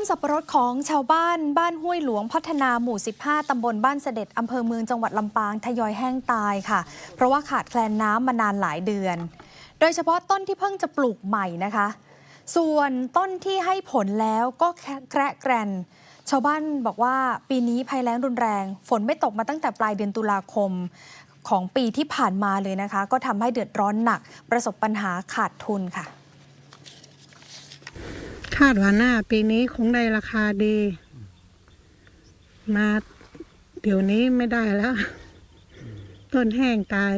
นสับปะรดของชาวบ้านบ้านห้วยหลวงพัฒนาหมู่ 15 ตำบลบ้านเสด็จอำเภอเมืองจังหวัดลำปางทยอยแห้งตายค่ะ เพราะว่าขาดแคลนน้ำมานานหลายเดือน โดยเฉพาะต้นที่เพิ่งจะปลูกใหม่นะคะ ส่วนต้นที่ให้ผลแล้วก็แคระแกรนชาวบ้านบอกว่าปีนี้ภัยแล้งรุนแรง ฝนไม่ตกมาตั้งแต่ปลายเดือนตุลาคมของปีที่ผ่านมาเลยนะคะ ก็ทำให้เดือดร้อนหนัก ประสบปัญหาขาดทุนค่ะาดว่าหน้าปีนี้คงได้ราคาดี มาเดี๋ยวนี้ไม่ได้แล้ว ต้นแห้งตาย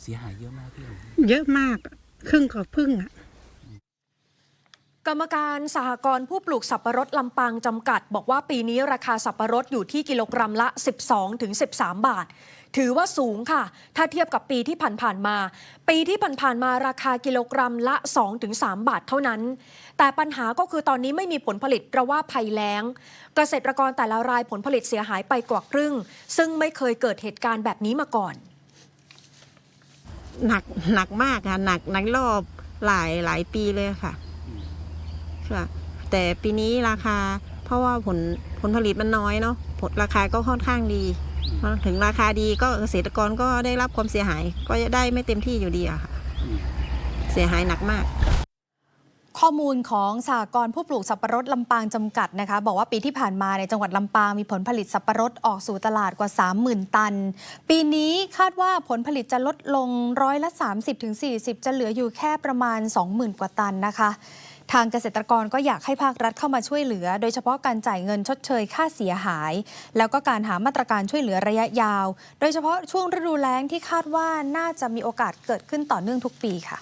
เสียหายเยอะมากพี่หนูเยอะมากครึ่งกับพึ่งอะ กรรมการสหกรณ์ผู้ปลูกสับปะรดลำปางจำกัด บอกว่าปีนี้ราคาสับปะรดอยู่ที่กิโลกรัมละ 12-13 บาท ถือว่าสูงค่ะ ถ้าเทียบกับปีที่ผ่านๆมา ปีที่ผ่านๆมาราคากิโลกรัมละ 2-3 บาทเท่านั้น แต่ปัญหาก็คือตอนนี้ไม่มีผลผลิตเพราะว่าภัยแล้ง เกษตรกรแต่ละรายผลผลิตเสียหายไปกว่าครึ่ง ซึ่งไม่เคยเกิดเหตุการณ์แบบนี้มาก่อน หนักหนักมากค่ะหนักหนักรอบหลายหลายปีเลยค่ะ ค่ะแต่ปีนี้ราคา เพราะว่าผลผลผลิตมันน้อยเนาะผลราคาก็ค่อนข้างดีพอถึงราคาดีก็เกษตรกรก็ได้รับความเสียหาย ก็ได้ไม่เต็มที่อยู่ดีอะค่ะ เสียหายหนักมากข้อมูลของสหกรณ์ผู้ปลูกสับปะรดลำปางจำกัดนะคะ บอกว่าปีที่ผ่านมาในจังหวัดลำปางมีผลผลิตสับปะรดออกสู่ตลาดกว่า 30,000 ตัน ปีนี้คาดว่าผลผลิตจะลดลงร้อยละ 30-40 จะเหลืออยู่แค่ประมาณ 20,000 กว่าตันนะคะ ทางเกษตรกรก็อยากให้ภาครัฐเข้ามาช่วยเหลือ โดยเฉพาะการจ่ายเงินชดเชยค่าเสียหาย แล้วก็การหามาตรการช่วยเหลือระยะยาว โดยเฉพาะช่วงฤดูแล้งที่คาดว่าน่าจะมีโอกาสเกิดขึ้นต่อเนื่องทุกปีค่ะ